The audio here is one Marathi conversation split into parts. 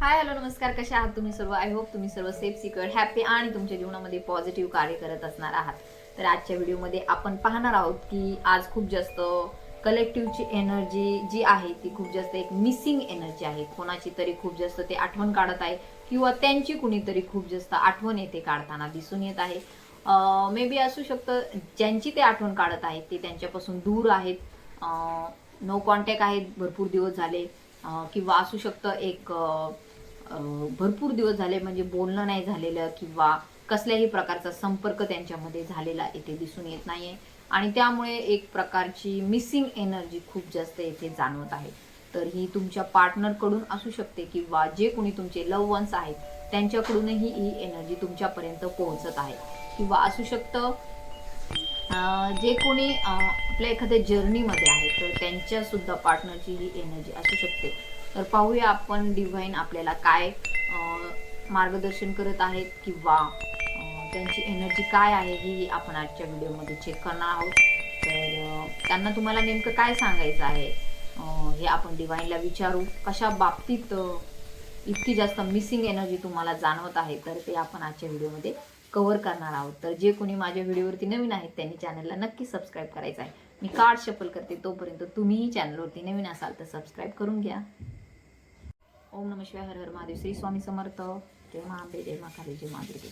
हाय हॅलो नमस्कार. कसे आहात तुम्ही सर्व? आय होप तुम्ही सर्व सेफ सिक्युअर हॅपी आणि तुमच्या जीवनामध्ये पॉझिटिव्ह कार्य करत असणार आहात. तर आजच्या व्हिडिओमध्ये आपण पाहणार आहोत की आज खूप जास्त कलेक्टिव्हची एनर्जी जी आहे ती खूप जास्त एक मिसिंग एनर्जी आहे. कोणाची तरी खूप जास्त ते आठवण काढत आहे किंवा त्यांची कुणीतरी खूप जास्त आठवण येते काढताना दिसून येत आहे. मे बी असू शकतं ज्यांची ते आठवण काढत आहेत ते त्यांच्यापासून दूर आहेत. नो कॉन्टॅक्ट आहेत भरपूर दिवस झाले. किंवा असू शकतं एक भरपूर दिवस झाले म्हणजे बोलणं नाही झालेलं किंवा कसल्याही प्रकारचा संपर्क त्यांच्यामध्ये झालेला इथे दिसून येत नाहीये. आणि त्यामुळे एक प्रकारची मिसिंग एनर्जी खूप जास्त येथे जाणवत आहे. तर ही तुमच्या पार्टनरकडून असू शकते किंवा जे कोणी तुमचे लव वन्स आहेत त्यांच्याकडूनही ही एनर्जी तुमच्यापर्यंत पोहोचत आहे. किंवा असू शकतं जे कोणी आपल्या एखाद्या जर्नीमध्ये आहे तर त्यांच्यासुद्धा पार्टनरची ही एनर्जी असू शकते. तर पाहूया आपण डिव्हाइन आपल्याला काय मार्गदर्शन करत आहेत किंवा त्यांची एनर्जी काय आहे ही आपण आजच्या व्हिडिओमध्ये चेक करणार आहोत. तर त्यांना तुम्हाला नेमकं काय सांगायचं आहे हे आपण डिवाईनला विचारू. कशा बाबतीत इतकी जास्त मिसिंग एनर्जी तुम्हाला जाणवत आहे तर ते आपण आजच्या व्हिडिओमध्ये कव्हर करणार आहोत. तर जे कोणी माझ्या व्हिडिओवरती नवीन आहेत त्यांनी चॅनलला नक्की सबस्क्राईब करायचं आहे. मी कार्ड शफल करते तोपर्यंत तुम्हीही चॅनलवरती नवीन असाल तर सबस्क्राईब करून घ्या. ओम नम शिवाय हर हर महादेव. श्री स्वामी समर्थ. जय महाबे जय महाकाली जय मादुर्गे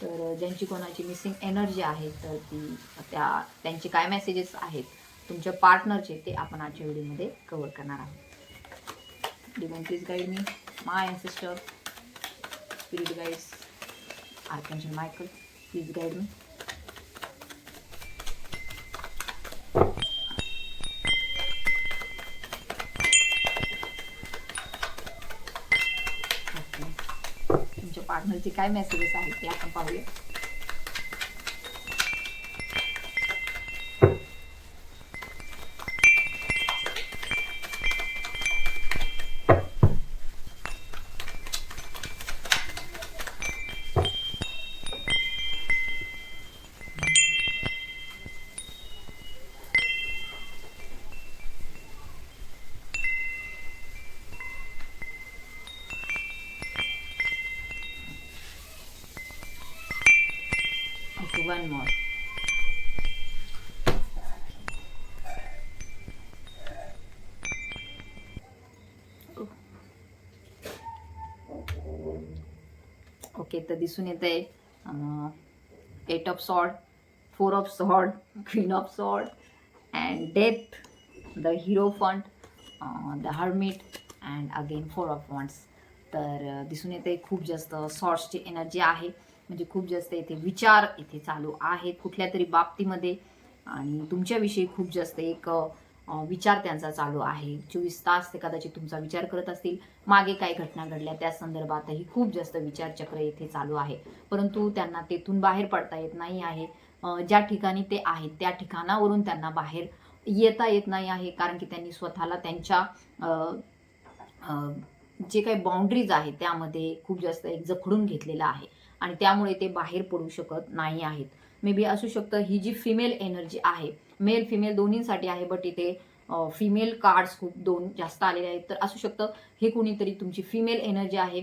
तर ज्यांची कोणाची मिसिंग एनर्जी आहे तर ती त्या त्यांचे काय मेसेजेस आहेत तुमच्या पार्टनरचे ते आपण आजच्या व्हिडिओमध्ये कव्हर करणार आहोत. Divine please guide me my ancestor spirit guides archangel Michael please guide me पार्टनरचे काय मेसेजेस आहेत ते आपण पाहूया. तर दिसून येत आहे eight of swords four of swords queen of swords and death the hierophant the hermit and again four of wands तर दिसून येते खूप जास्त सॉर्ट्सची एनर्जी आहे. म्हणजे खूप जास्त इथे विचार इथे चालू आहेत कुठल्या तरी बाबतीमध्ये. आणि तुमच्याविषयी खूप जास्त एक विचार त्यांचा चालू आहे. चोवीस तास ते कदाचित तुमचा विचार करत असतील. मागे काय घटना घडल्या त्या संदर्भातही खूप जास्त विचारचक्र इथे चालू आहे. परंतु त्यांना तेथून बाहेर पडता येत नाही आहे. ज्या ठिकाणी ते आहेत त्या ठिकाणावरून त्यांना बाहेर येता येत नाही आहे. कारण की त्यांनी स्वतःला त्यांच्या जे काही बाउंड्रीज आहेत त्यामध्ये खूप जास्त एक जखडून घेतलेलं आहे. आणि त्यामुळे ते बाहेर पडू शकत नाही आहेत. मे बी असू शकतं ही जी फिमेल एनर्जी आहे मेल फिमेल दोन्हींसाठी आहे बट इथे फिमेल कार्ड्स खूप दोन जास्त आलेले आहेत. तर असू शकतं हे कुणीतरी तुमची फिमेल एनर्जी आहे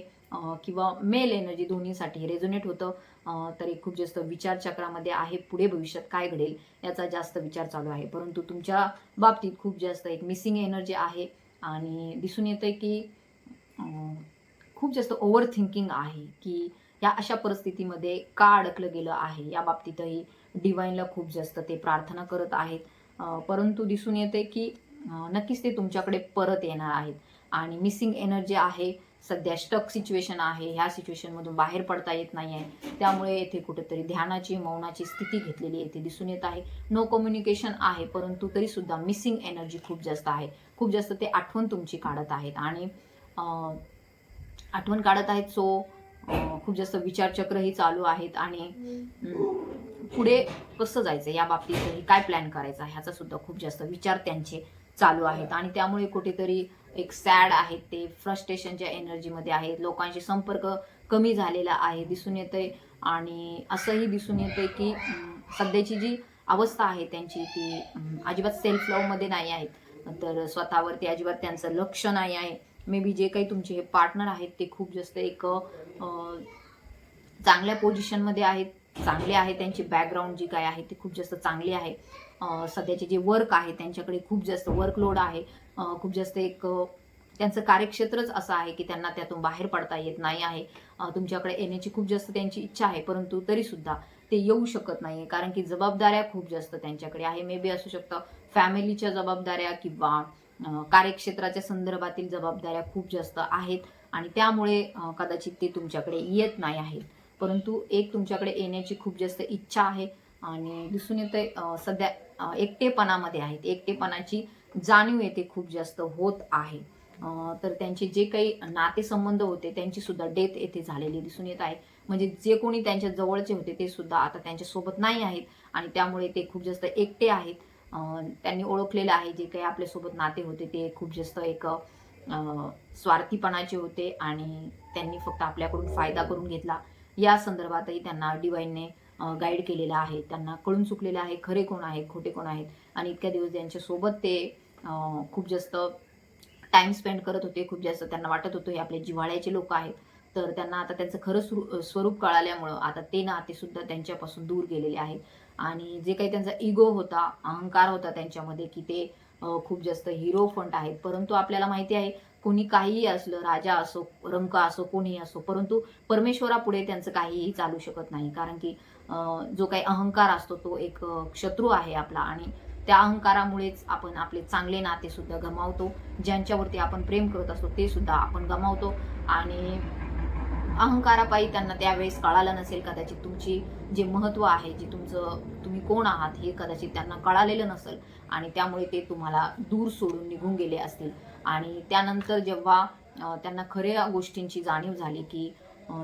किंवा मेल एनर्जी दोन्हीसाठी रेझोनेट होतं. तरी तर एक खूप जास्त विचारचक्रामध्ये आहे पुढे भविष्यात काय घडेल याचा जास्त विचार चालू आहे. परंतु तुमच्या बाबतीत खूप जास्त एक मिसिंग एनर्जी आहे आणि दिसून येतं की खूप जास्त ओव्हर थिंकिंग आहे की या अशा परिस्थितीमध्ये का अडकलं गेलं आहे? या बाबतीतही डिवाईनला खूप जास्त ते प्रार्थना करत आहेत. परंतु दिसून येते की नक्कीच ते तुमच्याकडे परत येणार आहेत. आणि मिसिंग एनर्जी आहे सध्या स्टक सिच्युएशन आहे ह्या सिच्युएशनमधून बाहेर पडता येत नाही आहे त्यामुळे येथे कुठेतरी ध्यानाची मौनाची स्थिती घेतलेली येथे दिसून येत आहे. नो कम्युनिकेशन आहे परंतु तरीसुद्धा मिसिंग एनर्जी खूप जास्त आहे. खूप जास्त ते आठवण तुमची काढत आहेत. आणि आठवण काढत आहेत सो खूप जास्त विचारचक्रही चालू आहेत आणि पुढे कसं जायचं या बाबतीतही काय प्लॅन करायचा ह्याचा सुद्धा खूप जास्त विचार त्यांचे चालू आहेत. आणि त्यामुळे कुठेतरी एक सॅड आहेत ते फ्रस्ट्रेशनच्या एनर्जीमध्ये आहेत. लोकांशी संपर्क कमी झालेला आहे दिसून येतंय. आणि असंही दिसून येतंय की सध्याची जी अवस्था आहे त्यांची ती अजिबात सेल्फ लव्हमध्ये नाही आहेत. तर स्वतःवरती अजिबात त्यांचं लक्ष नाही आहे. मे बी जे काही तुमचे हे पार्टनर आहेत ते खूप जास्त एक चांगल्या पोझिशनमध्ये आहेत चांगले आहे त्यांची बॅकग्राऊंड जी काय आहे ती खूप जास्त चांगली आहे. सध्याचे जे वर्क आहे त्यांच्याकडे खूप जास्त वर्कलोड आहे. खूप जास्त एक त्यांचं कार्यक्षेत्रच असं आहे की त्यांना त्यातून बाहेर पडता येत नाही आहे. तुमच्याकडे येण्याची खूप जास्त त्यांची इच्छा आहे परंतु तरीसुद्धा ते येऊ शकत नाही कारण की जबाबदाऱ्या खूप जास्त त्यांच्याकडे आहे. मे बी असू शकतं फॅमिलीच्या जबाबदाऱ्या किंवा कार्यक्षेत्राच्या संदर्भातील जबाबदाऱ्या खूप जास्त आहेत आणि त्यामुळे कदाचित ते तुमच्याकडे येत नाही आहेत. परंतु एक तुमच्याकडे येण्याची खूप जास्त इच्छा आहे आणि दिसून येते सध्या एकटेपणामध्ये आहेत. एकटेपणाची जाणीव येते खूप जास्त होत आहे. तर त्यांचे जे काही नातेसंबंध होते त्यांची सुद्धा डेथ येथे झालेली दिसून येत आहे. म्हणजे जे कोणी त्यांच्या जवळचे होते ते सुद्धा आता त्यांच्यासोबत नाही आहेत आणि त्यामुळे ते खूप जास्त एकटे आहेत. त्यांनी ओळखलेलं आहे जे काही आपल्यासोबत नाते होते ते खूप जास्त एक स्वार्थीपणाचे होते आणि त्यांनी फक्त आपल्याकडून फायदा करून घेतला. या संदर्भातही त्यांना डिवाईनने गाईड केलेलं आहे. त्यांना कळून चुकलेलं आहे खरे कोण आहेत खोटे कोण आहेत? आणि इतक्या दिवस त्यांच्यासोबत ते खूप जास्त टाईम स्पेंड करत होते खूप जास्त त्यांना वाटत होतं हे आपले जिव्हाळ्याचे लोक आहेत. तर त्यांना आता त्यांचं खरं स्वरू- स्वरूप कळाल्यामुळं आता ते नाते सुद्धा त्यांच्यापासून दूर गेलेले आहेत. आणि जे काही त्यांचा इगो होता अहंकार होता त्यांच्यामध्ये की ते खूप जास्त हिरो फंट आहेत. परंतु आपल्याला माहिती आहे कोणी काहीही असलं राजा असो रंक असो कोणीही असो परंतु परमेश्वरापुढे त्यांचं काहीही चालू शकत नाही. कारण की जो काही अहंकार असतो तो एक शत्रू आहे आपला. आणि त्या अहंकारामुळेच आपण आपले चांगले नाते सुद्धा गमावतो. ज्यांच्यावरती आपण प्रेम करत असतो ते सुद्धा आपण गमावतो. आणि अहंकारापायी त्यांना त्यावेळेस कळालं नसेल कदाचित तुमची जे महत्त्व आहे जे तुमचं तुम्ही कोण आहात हे कदाचित त्यांना कळालेलं नसेल आणि त्यामुळे ते तुम्हाला दूर सोडून निघून गेले असतील. आणि त्यानंतर जेव्हा त्यांना खऱ्या गोष्टींची जाणीव झाली की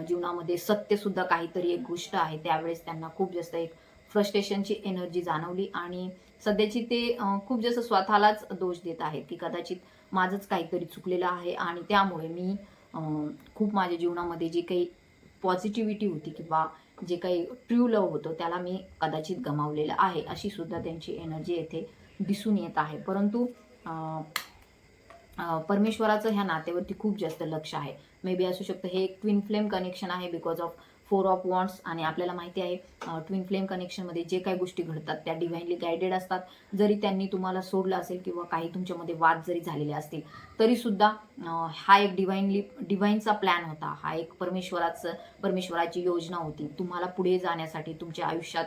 जीवनामध्ये सत्यसुद्धा काहीतरी एक गोष्ट आहे त्यावेळेस त्यांना खूप जास्त एक फ्रस्ट्रेशनची एनर्जी जाणवली आणि सध्याची ते खूप जास्त स्वतःलाच दोष देत आहेत की कदाचित माझंच काहीतरी चुकलेलं आहे आणि त्यामुळे मी खूप माझ्या जीवनामध्ये जे काही पॉझिटिव्हिटी होती किंवा जे काही ट्रू लव होतं त्याला मी कदाचित गमावलेलं आहे अशी सुद्धा त्यांची एनर्जी येथे दिसून येत आहे. परंतु परमेश्वराचं ह्या नात्यावरती खूप जास्त लक्ष आहे. मे बी असू शकतं हे एक ट्विन फ्लेम कनेक्शन आहे because of four of wands आणि आपल्याला माहिती आहे ट्विन फ्लेम कनेक्शनमध्ये जे काही गोष्टी घडतात त्या डिव्हाइनली गायडेड असतात. जरी त्यांनी तुम्हाला सोडलं असेल किंवा काही तुमच्यामध्ये वाद जरी झालेले असतील तरीसुद्धा हा एक डिव्हाइनली डिव्हाइनचा प्लॅन होता. हा एक परमेश्वराचं परमेश्वराची योजना होती. तुम्हाला पुढे जाण्यासाठी तुमच्या आयुष्यात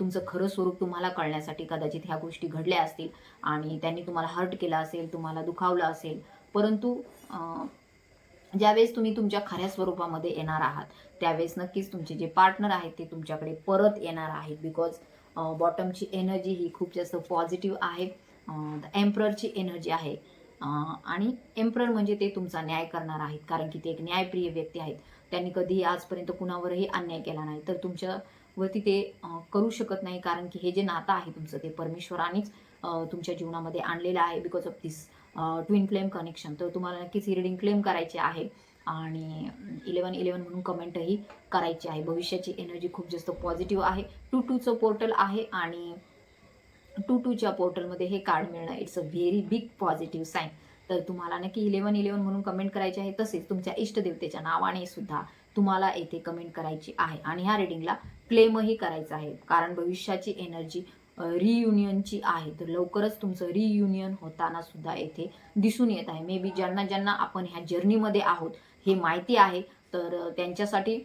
तुमचं खरं स्वरूप तुम्हाला कळण्यासाठी कदाचित ह्या गोष्टी घडल्या असतील आणि त्यांनी तुम्हाला हर्ट केला असेल तुम्हाला दुखावलं असेल. परंतु ज्यावेळेस तुम्ही तुमच्या खऱ्या स्वरूपामध्ये येणार आहात त्यावेळेस नक्कीच तुमचे जे पार्टनर आहेत ते तुमच्याकडे परत येणार आहेत. बिकॉज बॉटमची एनर्जी ही खूप जास्त पॉझिटिव्ह आहे. एम्प्ररची एनर्जी आहे. आणि एम्प्रर म्हणजे ते तुमचा न्याय करणार आहेत. कारण की ते एक न्यायप्रिय व्यक्ती आहेत. त्यांनी कधीही आजपर्यंत कुणावरही अन्याय केला नाही. तर तुमच्यावरती ते करू शकत नाही. कारण की हे जे नातं आहे तुमचं ते परमेश्वरानेच तुमच्या जीवनामध्ये आणलेलं आहे. Because of this twin flame connection तर तुम्हाला नक्कीच ही रिडिंग क्लेम करायची आहे. आणि इलेवन इलेवन म्हणून कमेंटही करायची आहे. भविष्याची एनर्जी खूप जास्त पॉझिटिव्ह आहे. टू टूचं पोर्टल आहे आणि टू टूच्या पोर्टलमध्ये हे कार्ड मिळणं it's a very big positive sign तर तुम्हाला नक्की इलेवन इलेवन म्हणून कमेंट करायचे आहे. तसेच तुमच्या इष्टदेवतेच्या नावाने सुद्धा तुम्हाला येथे कमेंट करायची आहे. आणि ह्या रिडिंगला क्लेमही करायचं आहे. कारण भविष्याची एनर्जी रियुनियनची आहे. तर लवकरच तुमचं रियुनियन होताना सुद्धा येथे दिसून येत आहे. मे बी ज्यांना ज्यांना आपण ह्या जर्नीमध्ये आहोत हे माहिती आहे. तर त्यांच्यासाठी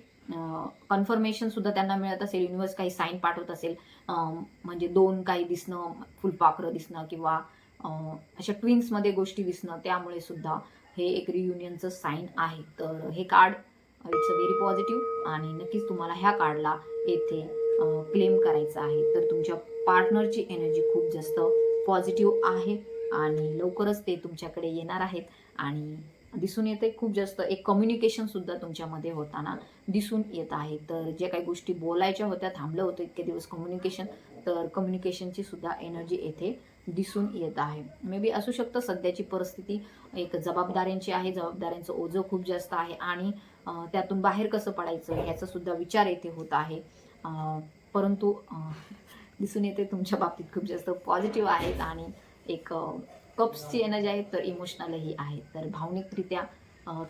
कन्फर्मेशन सुद्धा त्यांना मिळत असेल. युनिव्हर्स काही साईन पाठवत असेल. म्हणजे दोन काही दिसणं फुलपाखरं दिसणं किंवा अशा ट्विन्समध्ये गोष्टी दिसणं त्यामुळे सुद्धा हे एक रियुनियनचं साईन आहे. तर हे card it's a very positive आणि नक्कीच तुम्हाला ह्या कार्डला येथे क्लेम करायचं आहे. तर तुमच्या पार्टनरची एनर्जी खूप जास्त पॉझिटिव्ह आहे आणि लवकरच ते तुमच्याकडे येणार आहेत आणि दिसून येते खूप जास्त एक कम्युनिकेशन सुद्धा तुमच्यामध्ये होताना दिसून येत आहे. तर ज्या काही गोष्टी बोलायच्या होत्या थांबलं होतं इतके दिवस कम्युनिकेशन तर कम्युनिकेशनची सुद्धा एनर्जी येथे दिसून येत आहे. मे बी असू शकतं सध्याची परिस्थिती एक जबाबदाऱ्यांची आहे जबाबदाऱ्यांचं ओझं खूप जास्त आहे आणि त्यातून बाहेर कसं पडायचं याचा सुद्धा विचार येथे होत आहे. परंतु दिसून येते तुमच्या बाबतीत खूप जास्त पॉझिटिव्ह आहेत आणि एक कप्सची एनर्जी आहे तर इमोशनलही आहे. तर भावनिकरित्या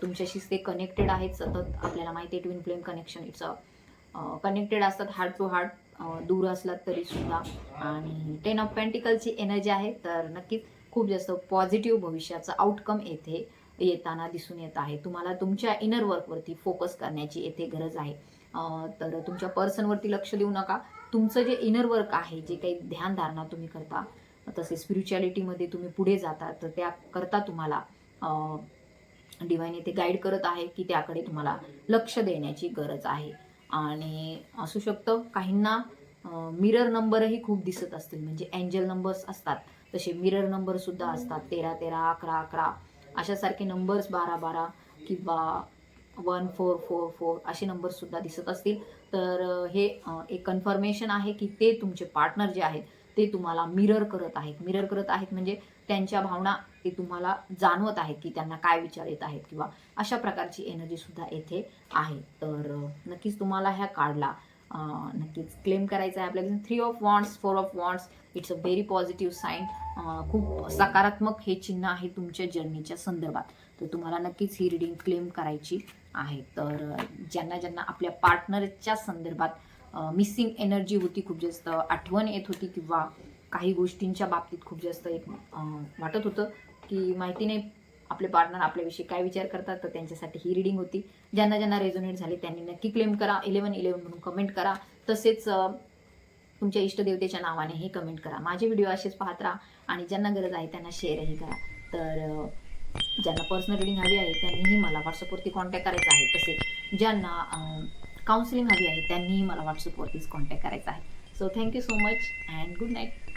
तुमच्याशी ते कनेक्टेड आहेत सतत. आपल्याला माहिती आहे twin flame connection it's connected असतात हार्ट टू हार्ट दूर असलात तरी सुद्धा. आणि टेन ऑफ पेंटिकलची एनर्जी आहे तर नक्कीच खूप जास्त पॉझिटिव्ह भविष्याचं आउटकम येथे येताना दिसून येत आहे. तुम्हाला तुमच्या इनर वर्कवरती फोकस करण्याची येथे गरज आहे. तर तुमच्या पर्सनवरती लक्ष देऊ नका. तुमचं जे इनर वर्क आहे जे काही ध्यानधारणा तुम्ही करता तसे स्पिरिच्युअलिटीमध्ये तुम्ही पुढे जाता तर त्याकरता तुम्हाला डिवाईन येथे गाईड करत आहे की त्याकडे तुम्हाला लक्ष देण्याची गरज आहे. आणि असू शकतं काहींना मिरर नंबरही खूप दिसत असतील म्हणजे एंजल नंबर्स असतात. तसे मिरर नंबरसुद्धा असतात तेरा तेरा अकरा अकरा अशासारखे नंबर्स बारा बारा किंवा वन फोर फोर फोर असे नंबरसुद्धा दिसत असतील. तर हे एक कन्फर्मेशन आहे की ते तुमचे पार्टनर जे आहेत ते तुम्हाला मिरर करत आहेत. मिरर करत आहेत म्हणजे त्यांच्या भावना ते तुम्हाला जाणवत आहेत की त्यांना काय विचार येत आहेत किंवा अशा प्रकारची एनर्जी सुद्धा येथे आहे. तर नक्कीच तुम्हाला ह्या कार्डला नक्कीच क्लेम करायचं आहे आपल्याला. Three of wands four of wands it's a very positive sign खूप सकारात्मक हे चिन्ह आहे तुमच्या जर्नीच्या संदर्भात. तर तुम्हाला नक्कीच ही रिडिंग क्लेम करायची आहे. तर ज्यांना ज्यांना आपल्या पार्टनरच्या संदर्भात मिसिंग एनर्जी होती खूप जास्त आठवण येत होती किंवा काही गोष्टींच्या बाबतीत खूप जास्त एक वाटत होतं की माहिती नाही आपले पार्टनर आपल्याविषयी काय विचार करतात तर त्यांच्यासाठी ही रिडिंग होती. ज्यांना ज्यांना रेझोनेट झाले त्यांनी नक्की क्लेम करा. इलेवन इलेवन म्हणून कमेंट करा. तसेच तुमच्या इष्टदेवतेच्या नावानेही कमेंट करा. माझे व्हिडिओ असेच पाहत राहा आणि ज्यांना गरज आहे त्यांना शेअरही करा. तर ज्यांना पर्सनल रिडिंग हवी आहे त्यांनीही मला व्हॉट्सअपवरती कॉन्टॅक्ट करायचा आहे. तसेच ज्यांना काउन्सिलिंग हवी आहे त्यांनीही मला व्हॉट्सअपवरतीच कॉन्टॅक्ट करायचा आहे. So thank you so much and good night